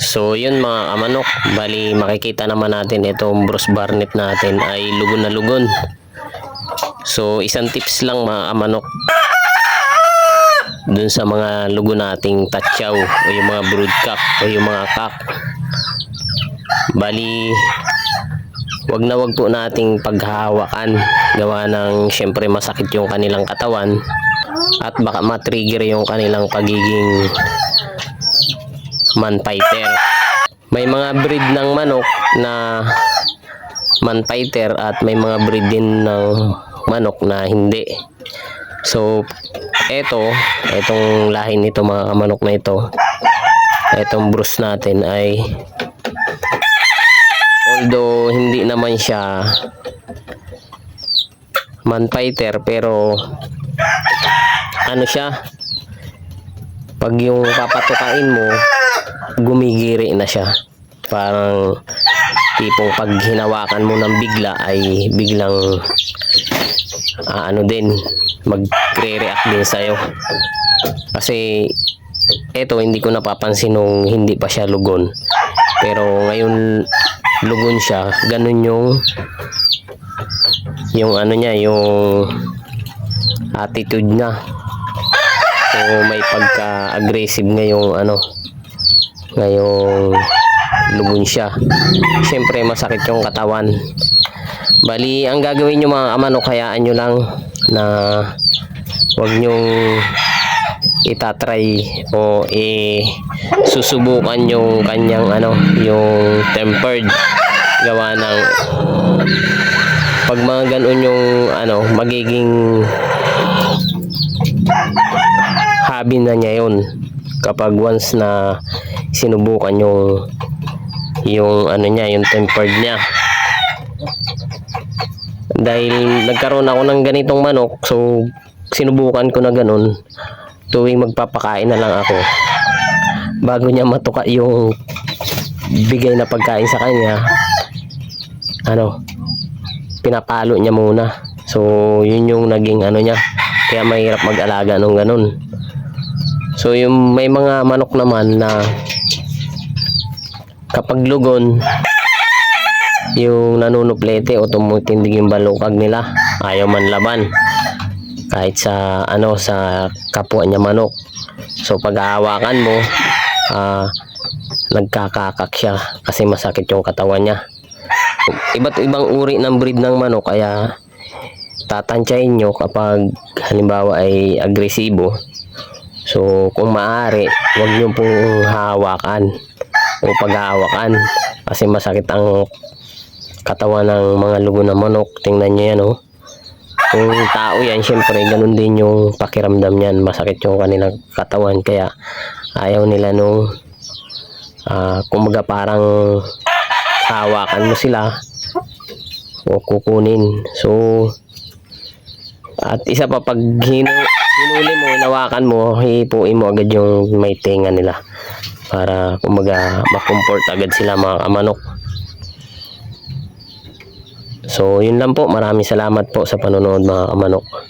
So yun mga kamanok, bali makikita naman natin itong Bruce Barnett natin ay lugon na lugon. So isang tips lang mga kamanok dun sa mga lugo nating tatsaw o yung mga broodcock o yung mga cock. Bali, wag na wag po nating paghahawakan gawa ng syempre masakit yung kanilang katawan at baka matrigger yung kanilang pagiging man fighter. May mga breed ng manok na man fighter at may mga breed din ng manok na hindi. So, eto, etong lahi nito mga manok na ito, etong bruise natin ay although hindi naman siya man fighter pero ano siya pag yung papatukain mo gumigiri na siya. Parang tipong pag hinawakan mo ng bigla ay biglang ah, ano din magre-react din sa'yo. Kasi eto hindi ko napapansin nung hindi pa siya lugon. Pero ngayon lugon siya. Ganun yung yung ano niya yung attitude niya. So may pagka-aggressive ngayong ano ngayong siya. Syempre masakit yung katawan. Bali ang gagawin nyo mga kamano kayaan nyo lang na wag nyong itatry o i susubukan yung kanyang ano yung tempered gawa ng pag mga ganun yung ano magiging hobby na niya yun kapag once na sinubukan yung yung ano niya yung tempered niya. Dahil nagkaroon ako ng ganitong manok so sinubukan ko na ganun. Tuwing magpapakain na lang ako. Bago niya matuka yung bigay na pagkain sa kanya ano pinapalo niya muna. So yun yung naging ano niya. Kaya mahirap mag-alaga nung ganun so yung may mga manok naman na kapag lugon yung nanunuplete o tumutindig yung balukag nila ayaw man laban. Kahit sa ano sa kapwa niya manok. So pag aawakan mo ah, nagkakakak siya kasi masakit yung katawan niya. Iba't ibang uri ng breed ng manok kaya tatansyahin nyo kapag halimbawa ay agresibo so kung maaari huwag nyo pong hawakan o paghahawakan kasi masakit ang katawan ng mga lugo ng manok. Tingnan nyo yan oh. Kung tao yan syempre ganun din yung pakiramdam niyan. Masakit yung kanilang katawan. Kaya ayaw nila nung ah kumbaga parang hawakan mo sila o kukunin. So at isa pa pag hinu hinuli mo hinawakan mo hipuin mo agad yung may tenga nila para kumbaga makomfort agad sila mga kamanok So, yun lang po. Maraming salamat po sa panonood mga kamanok.